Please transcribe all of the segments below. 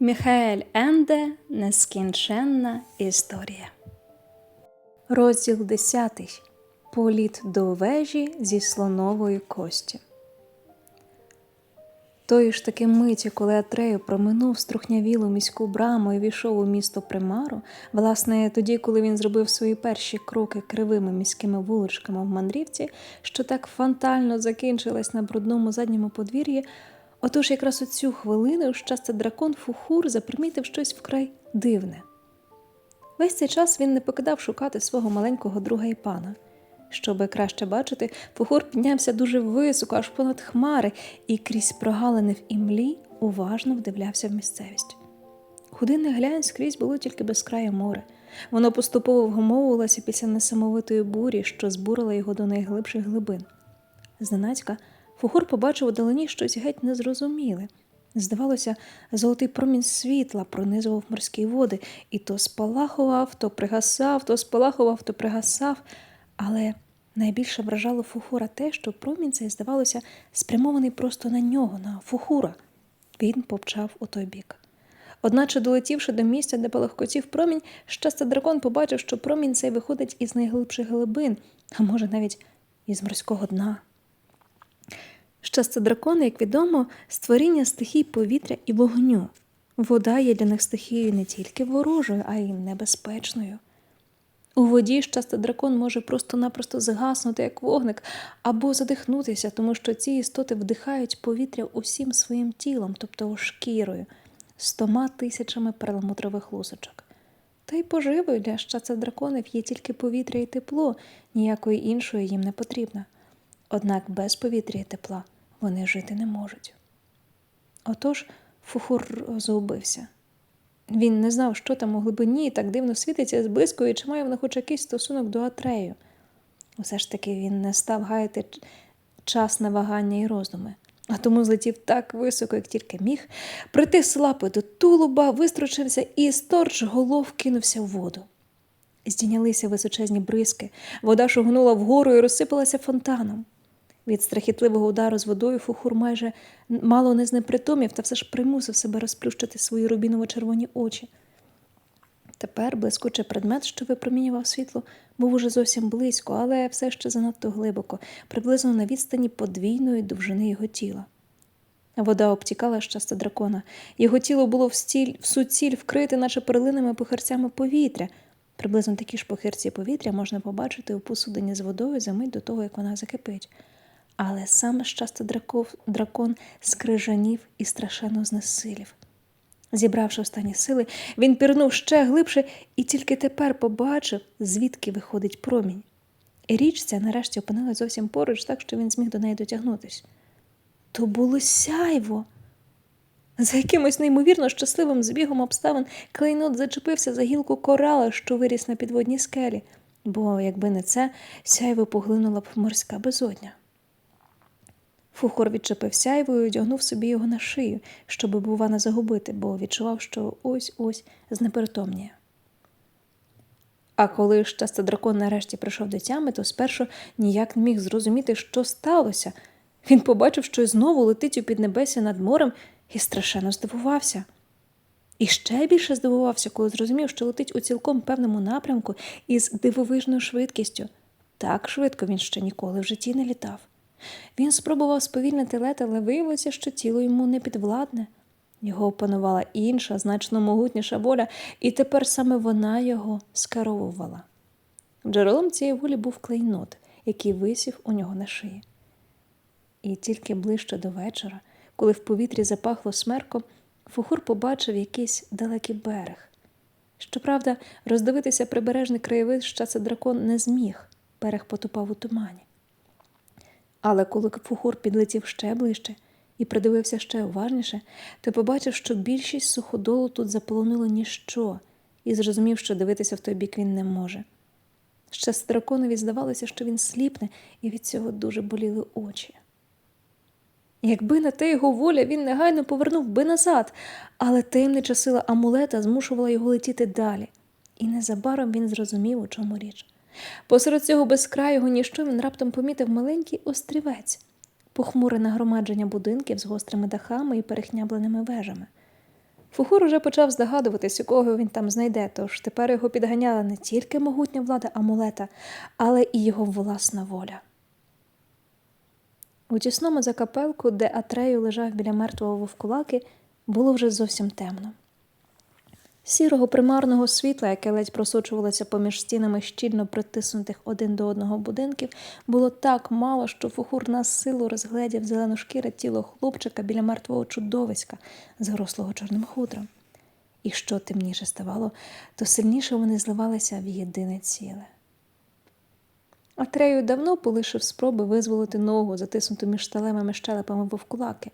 Міхаель Енде Нескінченна історія. Розділ 10. Політ до вежі зі слонової кості. Тої ж таки миті, коли Атрею проминув струхнявілу міську браму і війшов у місто Примару, власне, тоді, коли він зробив свої перші кроки кривими міськими вуличками в мандрівці, що так фантально закінчилась на брудному задньому подвір'ї, отож якраз у цю хвилину щастя дракон Фухур запримітив щось вкрай дивне. Весь цей час він не покидав шукати свого маленького друга і пана. Щоби краще бачити, Фухур піднявся дуже високо, аж понад хмари, і крізь прогалини в імлі уважно вдивлявся в місцевість. Куди не глянь, скрізь було тільки безкрає море. Воно поступово вгомовувалося після несамовитої бурі, що збурила його до найглибших глибин. Зненацька Фухур побачив у далині щось геть незрозуміле. Здавалося, золотий промінь світла пронизував морські води, і то спалахував, то пригасав, то спалахував, то пригасав. Але найбільше вражало Фухура те, що промінь цей, здавалося, спрямований просто на нього, на Фухура. Він попчав у той бік. Одначе, долетівши до місця, де палахкотів промінь, щастя дракон побачив, що промінь цей виходить із найглибших глибин, а може навіть із морського дна. Щастя дракона, як відомо, створіння стихій повітря і вогню. Вода є для них стихією не тільки ворожою, а й небезпечною. У воді щасто дракон може просто-напросто згаснути, як вогник, або задихнутися, тому що ці істоти вдихають повітря усім своїм тілом, тобто шкірою, стома тисячами перламутрових лусочок. Та й поживою для щастя драконів є тільки повітря і тепло, ніякої іншої їм не потрібно. Однак без повітря і тепла вони жити не можуть. Отож Фухур розгубився. Він не знав, що там у глибині і так дивно світиться зблизькою, чи має вона хоч якийсь стосунок до Атрею. Усе ж таки він не став гаяти час на вагання і роздуми, а тому злетів так високо, як тільки міг, притис лапи до тулуба, вистрочився і сторч голов кинувся в воду. Здійнялися височезні бризки, вода шугнула вгору і розсипалася фонтаном. Від страхітливого удару з водою Фухур майже мало не знепритомів та все ж примусив себе розплющити свої рубіново-червоні очі. Тепер блискучий предмет, що випромінював світло, був уже зовсім близько, але все ще занадто глибоко, приблизно на відстані подвійної довжини його тіла. Вода обтікала щастя дракона. Його тіло було в, стіль, в суціль вкрите, наче перлиними похирцями повітря. Приблизно такі ж похирці повітря можна побачити у посудині з водою за мить до того, як вона закипить. Але саме щасто драков, дракон скрижанів і страшенно знесилів. Зібравши останні сили, він пірнув ще глибше і тільки тепер побачив, звідки виходить промінь. І річ ця нарешті опинилась зовсім поруч, так що він зміг до неї дотягнутися. То було сяйво. За якимось неймовірно щасливим збігом обставин клейнот зачепився за гілку корала, що виріс на підводній скелі, бо, якби не це, сяйво поглинула б морська безодня. Фухор відчепив сяйво і одягнув собі його на шию, щоби, бува, не загубити, бо відчував, що ось ось знепритомніє. А коли щастя дракон нарешті прийшов до тями, то спершу ніяк не міг зрозуміти, що сталося. Він побачив, що знову летить у піднебесі над морем і страшенно здивувався. І ще більше здивувався, коли зрозумів, що летить у цілком певному напрямку із дивовижною швидкістю. Так швидко він ще ніколи в житті не літав. Він спробував сповільнити лед, але виявилося, що тіло йому не підвладне. Його опанувала інша, значно могутніша воля, і тепер саме вона його скеровувала. Джерелом цієї волі був клейнот, який висів у нього на шиї. І тільки ближче до вечора, коли в повітрі запахло смерком, Фухур побачив якийсь далекий берег. Щоправда, роздивитися прибережний краєвид щаса дракон не зміг, берег потопав у тумані. Але коли Фухур підлетів ще ближче і придивився ще уважніше, то побачив, що більшість суходолу тут заполонило ніщо, і зрозумів, що дивитися в той бік він не може. Ще драконові здавалося, що він сліпне, і від цього дуже боліли очі. Якби на те його воля, він негайно повернув би назад, але таємнича сила амулета змушувала його летіти далі, і незабаром він зрозумів, у чому річ. Посеред цього безкрайого ніщо він раптом помітив маленький острівець, похмуре нагромадження будинків з гострими дахами і перехнябленими вежами. Фухур уже почав здогадуватись, у кого він там знайде, тож тепер його підганяла не тільки могутня влада амулета, але і його власна воля. У тісному закапелку, де Атрею лежав біля мертвого вовкулаки, було вже зовсім темно. Сірого примарного світла, яке ледь просочувалося поміж стінами щільно притиснутих один до одного будинків, було так мало, що фухур на силу розгледів зеленошкіре тіло хлопчика біля мертвого чудовиська, зрослого чорним хутром. І що темніше ставало, то сильніше вони зливалися в єдине ціле. Атрею давно полишив спроби визволити ногу, затиснуту між сталевими щелепами вовкулаки.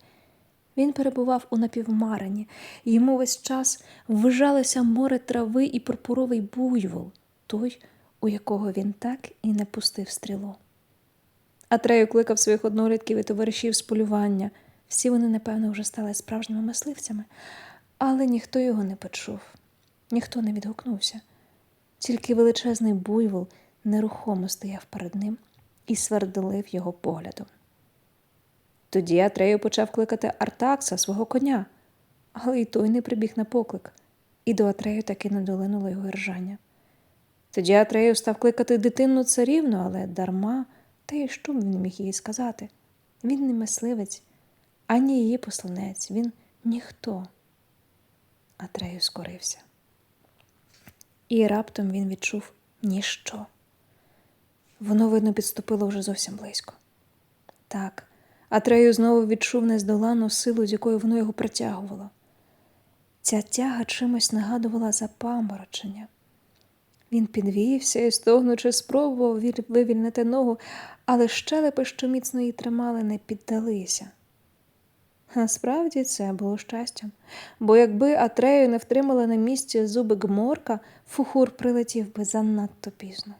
Він перебував у напівмарині, йому весь час ввижалося море трави і пурпуровий буйвол, той, у якого він так і не пустив стрілу. Атрею кликав своїх однолітків і товаришів з полювання. Всі вони, напевно, вже стали справжніми мисливцями, але ніхто його не почув, ніхто не відгукнувся. Тільки величезний буйвол нерухомо стояв перед ним і свердлив його поглядом. Тоді Атрею почав кликати Артакса, свого коня, але й той не прибіг на поклик, і до Атрею таки не долинуло його ржання. Тоді Атрею став кликати дитинну царівну, але дарма, та й що він міг їй сказати? Він не мисливець, ані її посланець, він ніхто. Атрею скорився. І раптом він відчув ніщо. Воно, видно, підступило вже зовсім близько. Так, Атрею знову відчув нездоланну силу, з якою воно його притягувало. Ця тяга чимось нагадувала запаморочення. Він підвівся і, стогнучи, спробував вивільнити ногу, але щелепи, що міцно її тримали, не піддалися. Насправді це було щастям, бо якби Атрею не втримала на місці зуби гморка, фухур прилетів би занадто пізно.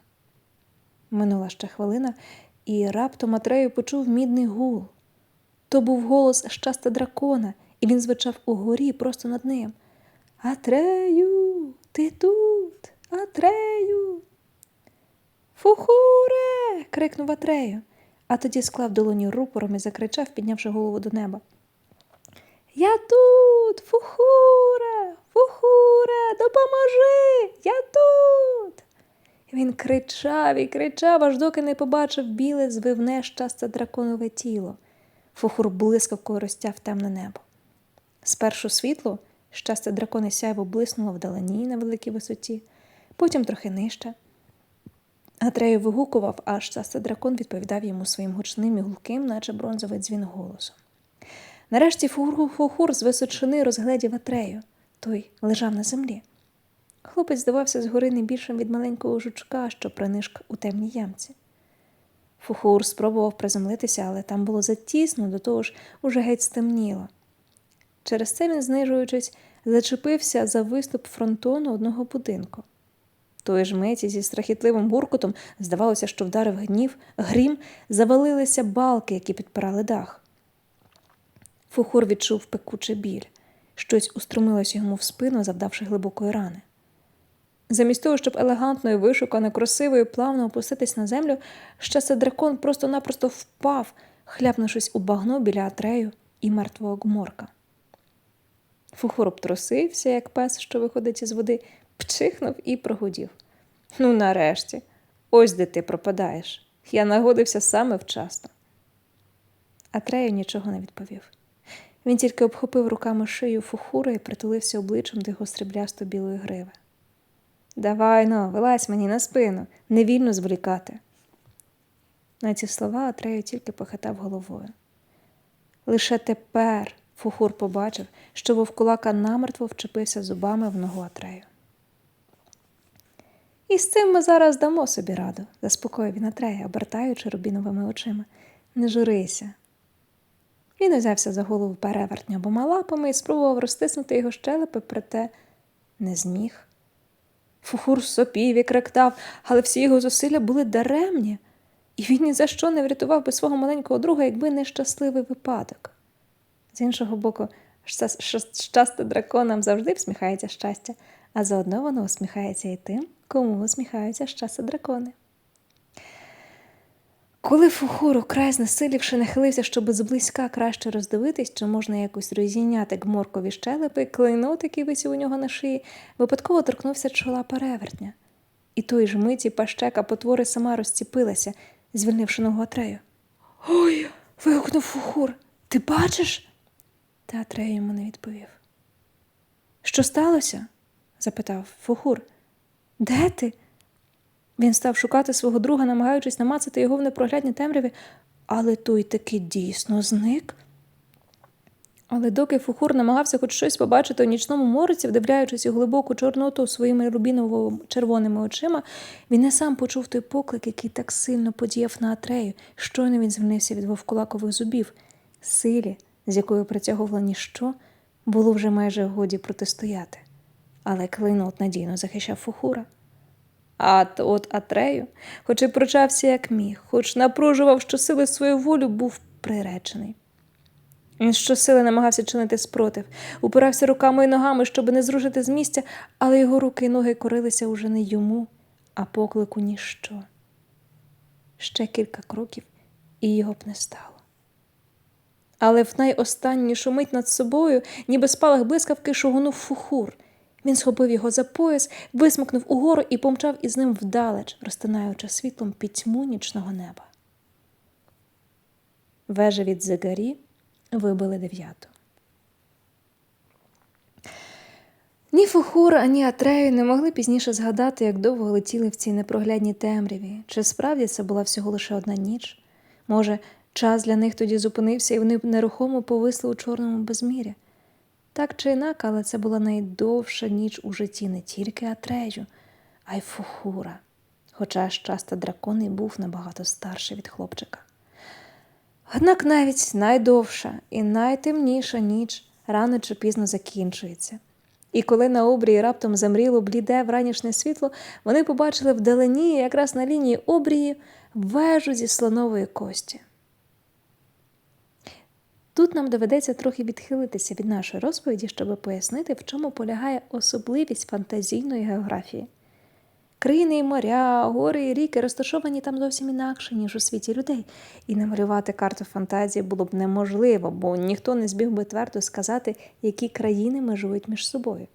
Минула ще хвилина, і раптом Атрею почув мідний гул. То був голос щаста дракона, і він звучав угорі просто над ним. Атрею, ти тут, Атрею. Фухуре. крикнув Атрею, а тоді склав долоні рупором і закричав, піднявши голову до неба. Я тут, фухуре, фухуре, допоможи, я тут. Він кричав і кричав, аж доки не побачив біле звивне щасте драконове тіло. Фухур блискавкою розтяв темне небо. Спершу світло, щасте дракони сяйво блиснуло вдалині на великій висоті, потім трохи нижче. Атрею вигукував, а щасте дракон відповідав йому своїм гучним і гулким, наче бронзовий дзвін голосом. Нарешті фухур з височини розгледів Атрею. Той лежав на землі. Хлопець здавався згори не більшим від маленького жучка, що принишк у темній ямці. Фухур спробував приземлитися, але там було затісно, до того ж уже геть стемніло. Через це він, знижуючись, зачепився за виступ фронтону одного будинку. Тої ж миті зі страхітливим гуркотом здавалося, що вдарив гнів, грім, завалилися балки, які підпирали дах. Фухур відчув пекучий біль. Щось устромилося йому в спину, завдавши глибокої рани. Замість того, щоб елегантно і вишукано, красиво і плавно опуститись на землю, щастя дракон просто-напросто впав, хляпнувшись у багно біля атрею і мертвого гморка. Фухур обтрусився, як пес, що виходить із води, пчихнув і прогудів. Ну, нарешті, ось де ти пропадаєш. Я нагодився саме вчасно. Атрею нічого не відповів. Він тільки обхопив руками шию фухура і притулився обличчям до його стріблясто білої гриви. Давай но, вилазь мені на спину, не вільно зволікати. На ці слова Атрею тільки похитав головою. Лише тепер Фухур побачив, що вовкулака намертво вчепився зубами в ногу Атрею. І з цим ми зараз дамо собі раду, заспокоїв він Атрея, обертаючи рубіновими очима. Не журися. Він узявся за голову перевертня обома лапами і спробував розтиснути його щелепи, проте не зміг. Фухур сопів і кректав, але всі його зусилля були даремні, і він ні за що не врятував би свого маленького друга, якби не щасливий випадок. З іншого боку, щас- щастя драконам завжди всміхається щастя, а заодно воно усміхається і тим, кому усміхаються щастя дракони. Коли Фухур, украй знесилівши, нахилився, щоб зблизька краще роздивитись, чи можна якось розійняти гморкові щелепи, клейнот, який висів у нього на шиї, випадково торкнувся чола перевертня. І той ж миті пащека потвори сама розціпилася, звільнивши ногу Атрею. Ой. вигукнув Фухур. Ти бачиш? Та Атрей йому не відповів. Що сталося? запитав Фухур. Де ти? Він став шукати свого друга, намагаючись намацати його в непроглядній темряві, але той таки дійсно зник. Але доки Фухур намагався хоч щось побачити у нічному мороці, вдивляючись у глибоку чорноту своїми рубіново-червоними очима, він не сам почув той поклик, який так сильно подіяв на Атрею, щойно він звільнився від вовкулакових зубів, силі, з якою притягувало ніщо, було вже майже годі протистояти. Але клейнот надійно захищав Фухура. А от Атрею, хоч і прочався як міг, хоч напружував щосили свою волю, був приречений. Він щосили намагався чинити спротив, упирався руками і ногами, щоб не зрушити з місця, але його руки і ноги корилися уже не йому, а поклику ніщо. Ще кілька кроків, і його б не стало. Але в найостаннішу мить над собою, ніби спалах блискавки, шугонув фухур. Він схопив його за пояс, висмикнув угору і помчав із ним вдалеч, розтинаючи світлом пітьму нічного неба. Вежа від Загарі вибили дев'яту. Ні Фухур, ані Атрею не могли пізніше згадати, як довго летіли в цій непроглядній темряві, чи справді це була всього лише одна ніч. Може, час для них тоді зупинився, і вони нерухомо повисли у чорному безмірі. Так чи інак, але це була найдовша ніч у житті не тільки Атрею, а й Фухура, хоча ж часто дракон і був набагато старший від хлопчика. Однак навіть найдовша і найтемніша ніч рано чи пізно закінчується. І коли на обрії раптом замріло бліде вранішнє світло, вони побачили вдалині, якраз на лінії обрії, вежу зі слонової кості. Тут нам доведеться трохи відхилитися від нашої розповіді, щоб пояснити, в чому полягає особливість фантазійної географії. Країни і моря, гори і ріки розташовані там зовсім інакше, ніж у світі людей, і намалювати карту фантазії було б неможливо, бо ніхто не збіг би твердо сказати, які країни межують між собою.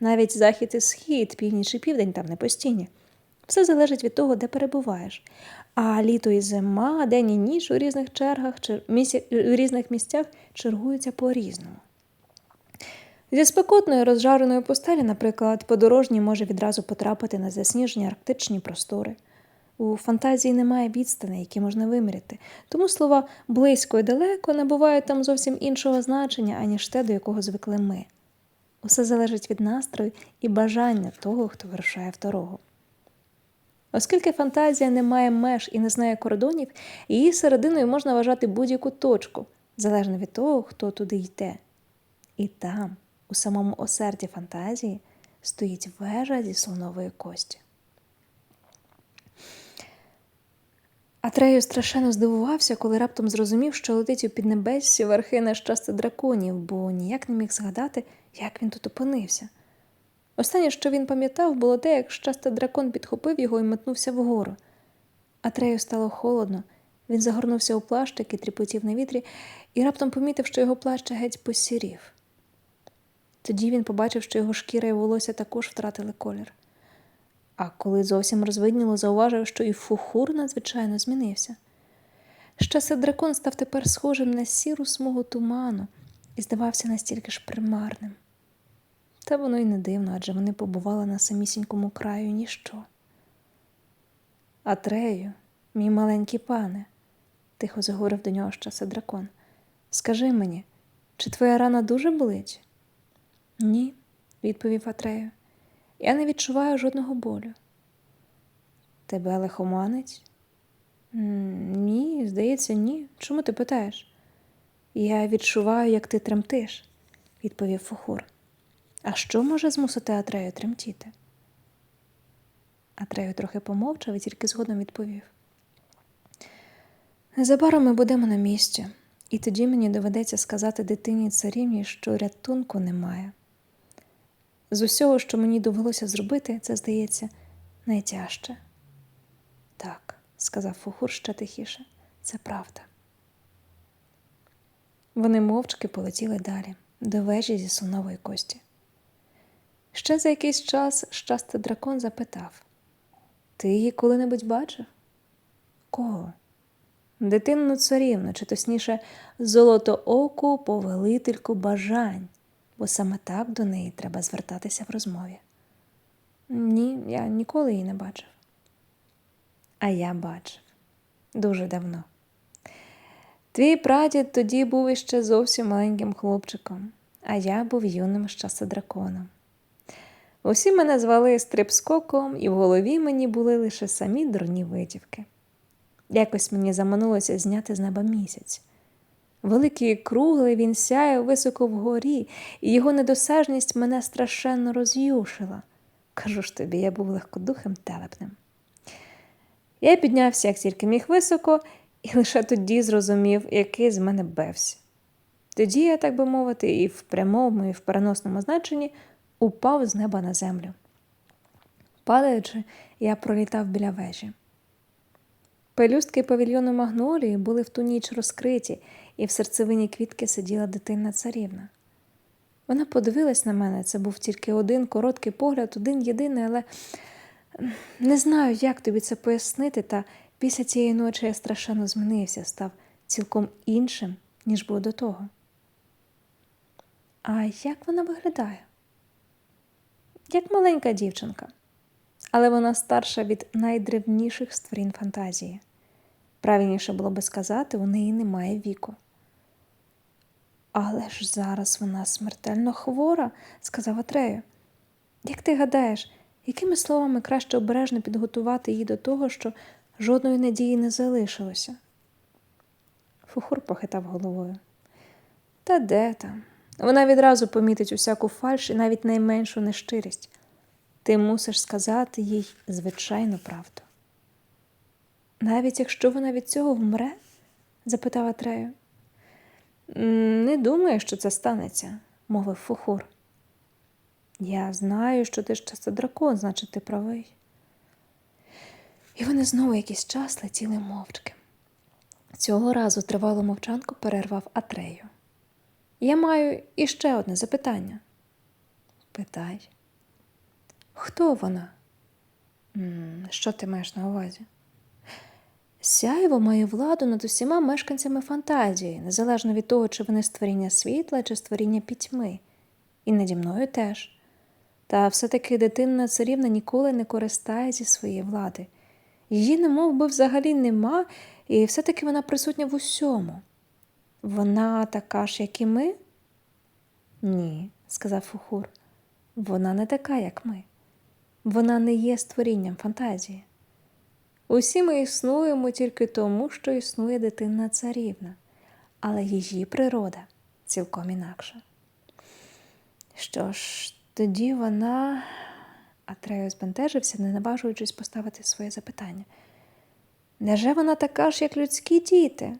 Навіть захід і схід, північ і південь там не постійні. Все залежить від того, де перебуваєш. А літо і зима, день і ніч у різних чергах, у різних місцях чергуються по-різному. Зі спекотної розжареної пустелі, наприклад, подорожній може відразу потрапити на засніжені арктичні простори. У фантазії немає відстаней, які можна виміряти, тому слова близько і далеко набувають там зовсім іншого значення, аніж те, до якого звикли ми. Усе залежить від настрою і бажання того, хто вирушає в дорогу. Оскільки фантазія не має меж і не знає кордонів, її серединою можна вважати будь-яку точку, залежно від того, хто туди йде. І там, у самому осерді фантазії, стоїть вежа зі слонової кості. Атрею страшенно здивувався, коли раптом зрозумів, що летить у піднебессі верхи на щастя драконів, бо ніяк не міг згадати, як він тут опинився. Останнє, що він пам'ятав, було те, як щастя дракон підхопив його і метнувся вгору. Атрею стало холодно, він загорнувся у плащ, який тріпотів на вітрі, і раптом помітив, що його плащ геть посірів. Тоді він побачив, що його шкіра і волосся також втратили колір. А коли зовсім розвидніло, зауважив, що і фухур надзвичайно змінився. Щастя дракон став тепер схожим на сіру смугу туману і здавався настільки ж примарним. Та воно й не дивно, адже вони побували на самісінькому краю ніщо. Атрею, мій маленький пане, тихо заговорив до нього щаса дракон. Скажи мені, чи твоя рана дуже болить? Ні, відповів Атрею. Я не відчуваю жодного болю. Тебе лихоманить? Ні, здається, ні. Чому ти питаєш? Я відчуваю, як ти тремтиш, відповів Фухур. А що може змусити Атрею тремтіти? Атрею трохи помовчав і тільки згодом відповів. Незабаром ми будемо на місці, і тоді мені доведеться сказати дитині царівні, що рятунку немає. З усього, що мені довелося зробити, це здається найтяжче. Так, сказав Фухур ще тихіше. Це правда. Вони мовчки полетіли далі, до вежі зі слонової кості. Ще за якийсь час щастий дракон запитав: Ти її коли-небудь бачив? Кого? Дитинну царівну, чи точніше, золотооку повелительку бажань, бо саме так до неї треба звертатися в розмові. Ні, я ніколи її не бачив. А я бачив дуже давно. Твій прадід тоді був іще зовсім маленьким хлопчиком, а я був юним щасодраконом. Усі мене звали стрибскоком, і в голові мені були лише самі дурні витівки. Якось мені заманулося зняти з неба місяць. Великий і круглий він сяяв високо вгорі, і його недосяжність мене страшенно роз'юшила. Кажу ж тобі, я був легкодухим телепнем. Я піднявся, як тільки міг високо, і лише тоді зрозумів, який з мене бевсь. Тоді я, так би мовити, і в прямому, і в переносному значенні упав з неба на землю. Падаючи, я пролітав біля вежі. Пелюстки павільйону магнолії були в ту ніч розкриті, і в серцевині квітки сиділа дитинна царівна. Вона подивилась на мене, це був тільки один короткий погляд, один єдиний, але не знаю, як тобі це пояснити, та після цієї ночі я страшенно змінився, став цілком іншим, ніж був до того. А як вона виглядає? Як маленька дівчинка, але вона старша від найдревніших створінь фантазії. Правильніше було би сказати, у неї немає віку. Але ж зараз вона смертельно хвора, сказав Атрею. Як ти гадаєш, якими словами краще обережно підготувати її до того, що жодної надії не залишилося? Фухур похитав головою. Та де там? Вона відразу помітить усяку фальш і навіть найменшу нещирість. Ти мусиш сказати їй звичайну правду. Навіть якщо вона від цього вмре? запитав Атрею. Не думаю, що це станеться, мовив Фухур. Я знаю, що ти часто дракон, значить, ти правий. І вони знову якийсь час летіли мовчки. Цього разу тривалу мовчанку перервав Атрею. Я маю іще одне запитання. Питай. Хто вона? Що ти маєш на увазі? Сяйво має владу над усіма мешканцями фантазії, незалежно від того, чи вони створіння світла, чи створіння пітьми, і наді мною теж. Та все-таки дитинна царівна ніколи не користає зі своєї влади. Її немов би взагалі нема, і все-таки вона присутня в усьому. Вона така ж, як і ми? Ні, сказав Фухур. Вона не така, як ми. Вона не є створінням фантазії. Усі ми існуємо тільки тому, що існує дитинна царівна, але її природа цілком інакша. Що ж, тоді вона. Атрею збентежився, не наважуючись поставити своє запитання. Неже вона така ж, як людські діти?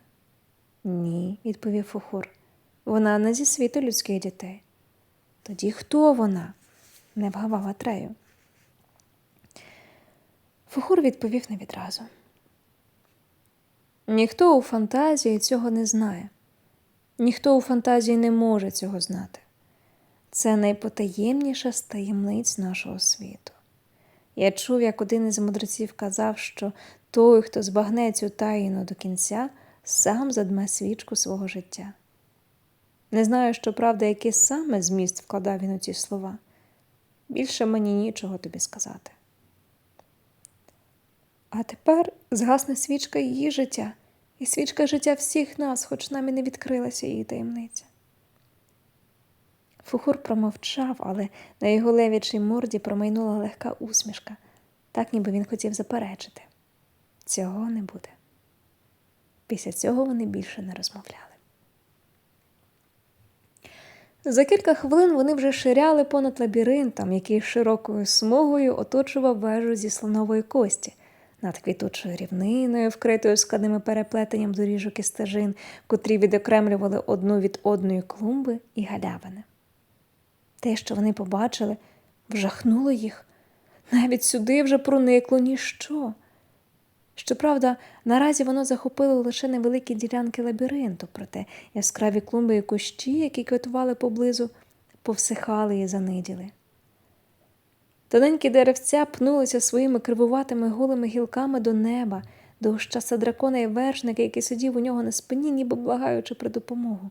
Ні, відповів Фухур. Вона не зі світу людських дітей. Тоді хто вона? не вгавав Атрею. Фухур відповів не відразу. Ніхто у фантазії цього не знає, ніхто у фантазії не може цього знати. Це найпотаємніша з таємниць нашого світу. Я чув, як один із мудреців казав, що той, хто збагне цю таїну до кінця, сам задме свічку свого життя. Не знаю, що правда, який саме зміст вкладав він у ці слова. Більше мені нічого тобі сказати. А тепер згасне свічка її життя, і свічка життя всіх нас, хоч нам і не відкрилася її таємниця. Фухур промовчав, але на його левічій морді промайнула легка усмішка, так ніби він хотів заперечити. Цього не буде. Після цього вони більше не розмовляли. За кілька хвилин вони вже ширяли понад лабіринтом, який широкою смугою оточував вежу зі слонової кості, над квітучою рівниною, вкритою складними переплетенням доріжок і стежин, котрі відокремлювали одну від одної клумби і галявини. Те, що вони побачили, вжахнуло їх. Навіть сюди вже проникло ніщо. Щоправда, наразі воно захопило лише невеликі ділянки лабіринту, проте яскраві клумби і кущі, які квітували поблизу, повсихали і заниділи. Тоненькі деревця пнулися своїми кривуватими голими гілками до неба, до ущаса дракона і вершника, який сидів у нього на спині, ніби благаючи про допомогу.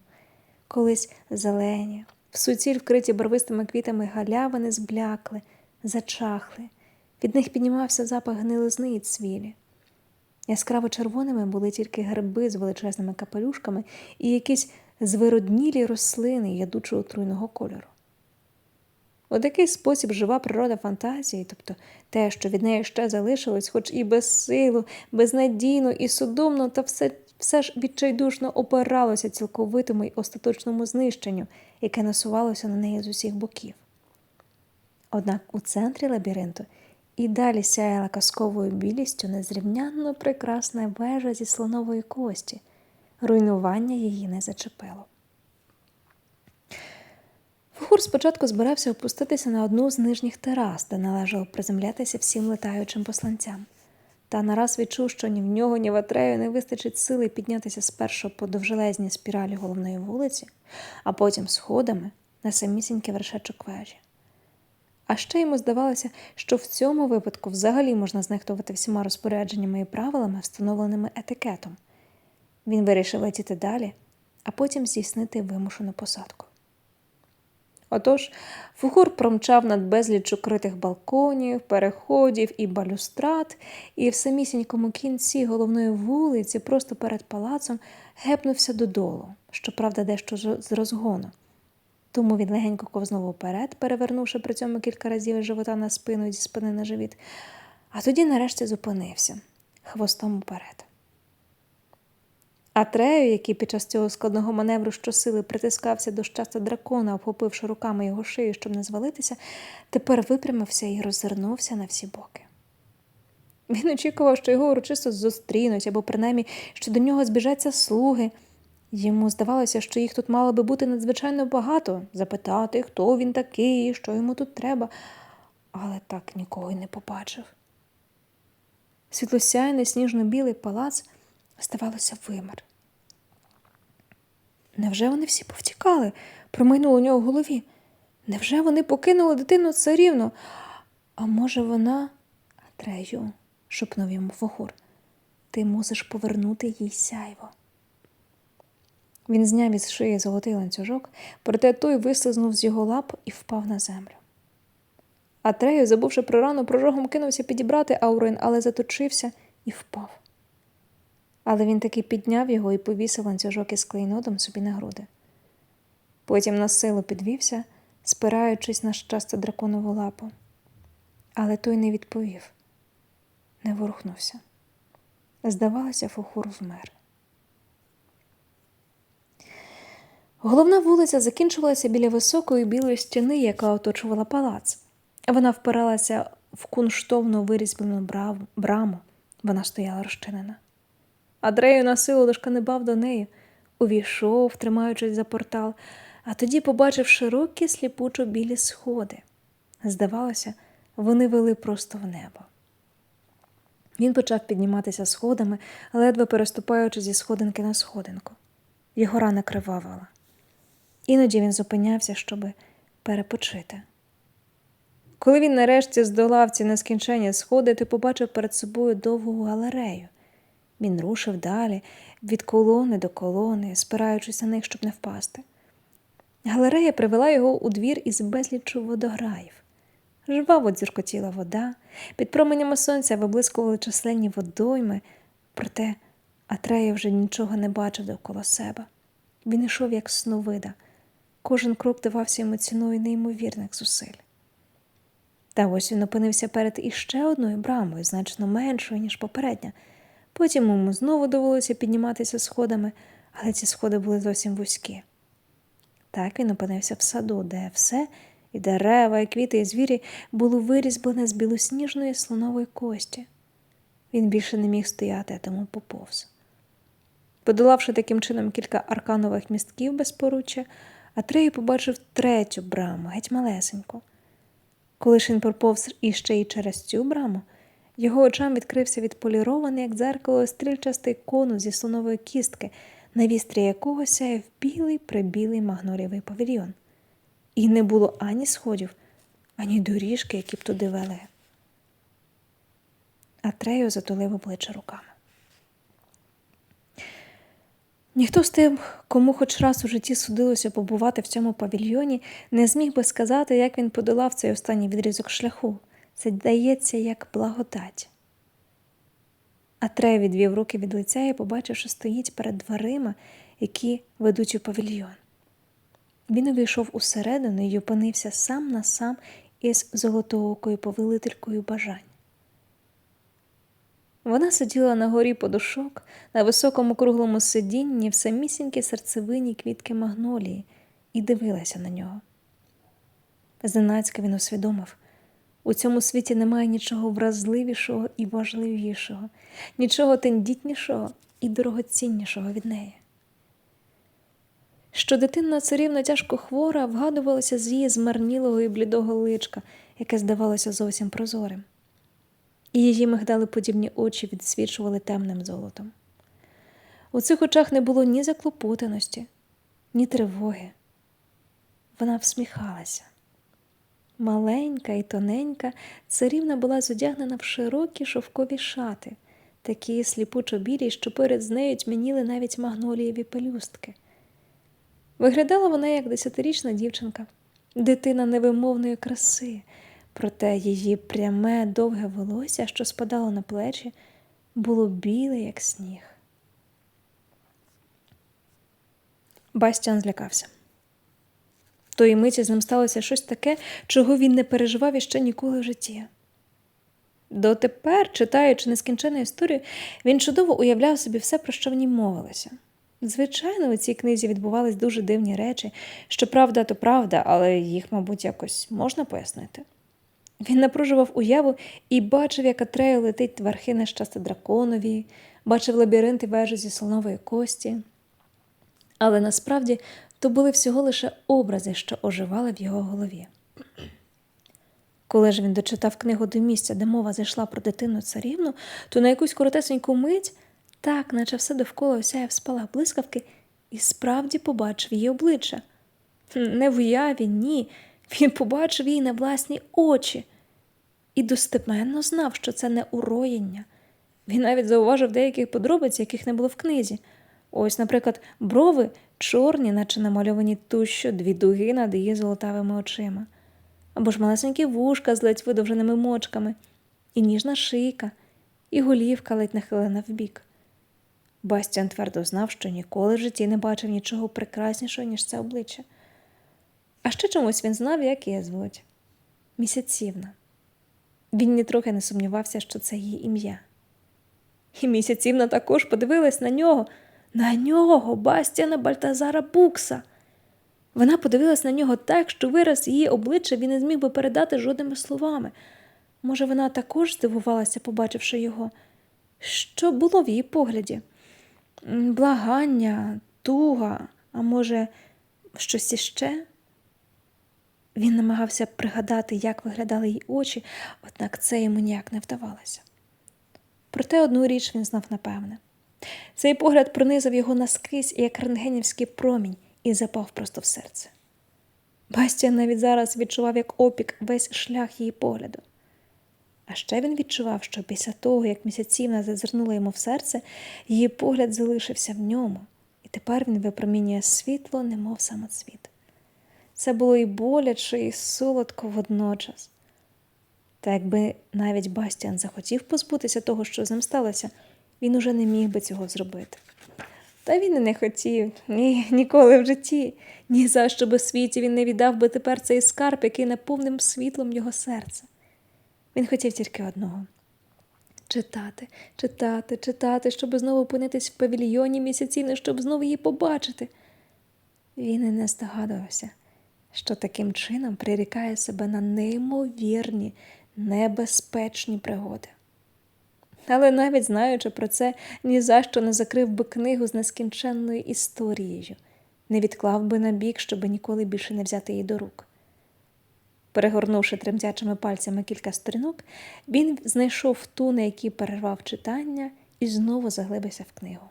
Колись зелені, в суціль вкриті барвистими квітами галявини зблякли, зачахли. Від них піднімався запах гнилизни і цвілі. Яскраво червоними були тільки гриби з величезними капелюшками і якісь звироднілі рослини ядучого отруйного кольору. У такий спосіб жива природа фантазії, тобто те, що від неї ще залишилось, хоч і безсилу, безнадійно і судомно, та все, все ж відчайдушно опиралося цілковитому й остаточному знищенню, яке насувалося на неї з усіх боків. Однак у центрі лабіринту і далі сяяла казковою білістю незрівнянно прекрасна вежа зі слонової кості. Руйнування її не зачепило. Фухур спочатку збирався опуститися на одну з нижніх терас, де належало приземлятися всім летаючим посланцям. Та нараз відчув, що ні в нього, ні в Атрею не вистачить сили піднятися спершу по довжелезній спіралі головної вулиці, а потім сходами на самісінький вершечок вежі. А ще йому здавалося, що в цьому випадку взагалі можна знехтувати всіма розпорядженнями і правилами, встановленими етикетом. Він вирішив летіти далі, а потім здійснити вимушену посадку. Отож, Фугур промчав над безліч укритих балконів, переходів і балюстрат, і в самісінькому кінці головної вулиці, просто перед палацом, гепнувся додолу, щоправда, дещо з розгону. Тому він легенько ковзнув уперед, перевернувши при цьому кілька разів живота на спину і зі спини на живіт, а тоді нарешті зупинився хвостом уперед. Атрею, який під час цього складного маневру щосили притискався до щастя дракона, обхопивши руками його шию, щоб не звалитися, тепер випрямився і роззирнувся на всі боки. Він очікував, що його урочисто зустрінуть, або принаймні, що до нього збіжаться слуги. Йому здавалося, що їх тут мало би бути надзвичайно багато, запитати, хто він такий, що йому тут треба, але так нікого й не побачив. Світлосяйний сніжно-білий палац, здавалося, вимер. Невже вони всі повтікали? промайнуло у нього в голові. Невже вони покинули дитину царівну? А може, вона. Атрею, шепнув йому Фохур, ти мусиш повернути їй сяйво. Він зняв із шиї золотий ланцюжок, проте той вислизнув з його лап і впав на землю. Атрею, забувши про рану, прожогом кинувся підібрати Аурин, але заточився і впав. Але він таки підняв його і повісив ланцюжок із клейнотом собі на груди. Потім на силу підвівся, спираючись на щастя драконову лапу. Але той не відповів, не ворухнувся. Здавалося, Фухур вмер. Головна вулиця закінчувалася біля високої білої стіни, яка оточувала палац. Вона впиралася в кунштовну вирізблену браму. Вона стояла розчинена. Адрею на силу дошканибав до неї, увійшов, тримаючись за портал, а тоді побачив широкі сліпучо білі сходи. Здавалося, вони вели просто в небо. Він почав підніматися сходами, ледве переступаючи зі сходинки на сходинку. Його рана кривавила. Іноді він зупинявся, щоби перепочити. Коли він нарешті здолав ці нескінченні сходи, ти побачив перед собою довгу галерею. Він рушив далі, від колони до колони, спираючись на них, щоб не впасти. Галерея привела його у двір із безліччю водограїв. Жваво дзюркотіла вода, під променями сонця виблискували численні водойми, проте Атрея вже нічого не бачив довкола себе. Він йшов, як сновида. Кожен крок давався йому ціною неймовірних зусиль. Та ось він опинився перед іще одною брамою, значно меншою, ніж попередня. Потім йому знову довелося підніматися сходами, але ці сходи були зовсім вузькі. Так він опинився в саду, де все, і дерева, і квіти, і звірі було вирізблене з білосніжної слонової кості. Він більше не міг стояти, тому поповз. Подолавши таким чином кілька арканових містків без поруччя, Атрей побачив третю браму, геть малесеньку. Коли він проповз іще і через цю браму, Його очам відкрився відполірований, як дзеркало, стрільчастий конус зі слонової кістки, на вістрі якого сяяв білий прибілий магнолієвий павільйон. І не було ані сходів, ані доріжки, які б туди вели. Атрею затулив обличчя руками. Ніхто з тим, кому хоч раз у житті судилося побувати в цьому павільйоні, не зміг би сказати, як він подолав цей останній відрізок шляху. Це дається як благодать. Атрей відвів руки від лиця і побачив, що стоїть перед дверима, які ведуть у павільйон. Він увійшов усередину і опинився сам на сам із золотоокою повелителькою бажань. Вона сиділа на горі подушок, на високому круглому сидінні в самісінькій серцевині квітки магнолії і дивилася на нього. Зненацька він усвідомив, у цьому світі немає нічого вразливішого і важливішого, нічого тендітнішого і дорогоціннішого від неї. Що дитина царівна тяжко хвора вгадувалася з її змарнілого і блідого личка, яке здавалося зовсім прозорим і її мигдалеподібні очі відсвічували темним золотом. У цих очах не було ні заклопотаності, ні тривоги. Вона всміхалася. Маленька і тоненька, царівна була зодягнена в широкі шовкові шати, такі сліпучо білі, що перед нею тьмяніли навіть магнолієві пелюстки. Виглядала вона як десятирічна дівчинка, дитина невимовної краси, проте її пряме довге волосся, що спадало на плечі, було біле, як сніг. Бастіан злякався. Тої миті з ним сталося щось таке, чого він не переживав іще ніколи в житті. Дотепер, читаючи нескінчену історію, він чудово уявляв собі все, про що в ній мовилося. Звичайно, у цій книзі відбувались дуже дивні речі, що правда, то правда, але їх, мабуть, якось можна пояснити. Він напружував уяву і бачив, як Атрею летить верхи нещасти драконові, бачив лабіринти вежі зі слонової кості. Але насправді то були всього лише образи, що оживали в його голові. Коли ж він дочитав книгу до місця, де мова зайшла про дитину царівну, то на якусь коротесеньку мить, так, наче все довкола осяяв спалах блискавки, і справді побачив її обличчя. Не в уяві, ні. Він побачив її на власні очі і достеменно знав, що це не уроєння. Він навіть зауважив деякі подробиці, яких не було в книзі. Ось, наприклад, брови чорні, наче намальовані тущо, дві дуги над її золотавими очима, або ж малесенькі вушка з ледь видовженими мочками, і ніжна шийка, і голівка ледь нахилена вбік. Бастіан твердо знав, що ніколи в житті не бачив нічого прекраснішого, ніж це обличчя. А ще чомусь він знав, як її звуть місяцівна. Він нітрохи не сумнівався, що це її ім'я. І місяцівна також подивилась на нього, на нього, Бастіана Бальтазара Букса. Вона подивилась на нього так, що вираз її обличчя він не зміг би передати жодними словами. Може, вона також здивувалася, побачивши його. Що було в її погляді? Благання, туга, а може, щось іще? Він намагався пригадати, як виглядали її очі, однак це йому ніяк не вдавалося. Проте одну річ він знав напевне. Цей погляд пронизав його наскрізь, як рентгенівський промінь, і запав просто в серце. Бастіан навіть зараз відчував, як опік весь шлях її погляду. А ще він відчував, що після того, як місяцівна зазирнула йому в серце, її погляд залишився в ньому, і тепер він випромінює світло, немов самоцвіт. Це було і боляче, і солодко водночас. Та якби навіть Бастіан захотів позбутися того, що з ним сталося, він уже не міг би цього зробити. Та він і не хотів, ні, ніколи в житті, ні за що би світі він не віддав би тепер цей скарб, який наповним світлом його серця. Він хотів тільки одного читати, читати, читати, щоб знову опинитись в павільйоні місяційно, щоб знову її побачити. Він і не здогадувався що таким чином прирікає себе на неймовірні, небезпечні пригоди. Але навіть знаючи про це, ні за що не закрив би книгу з нескінченною історією, не відклав би на бік, щоб ніколи більше не взяти її до рук. Перегорнувши тремтячими пальцями кілька сторінок, він знайшов ту, на якій перервав читання, і знову заглибився в книгу.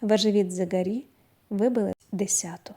Важевід загарі вибили десяту.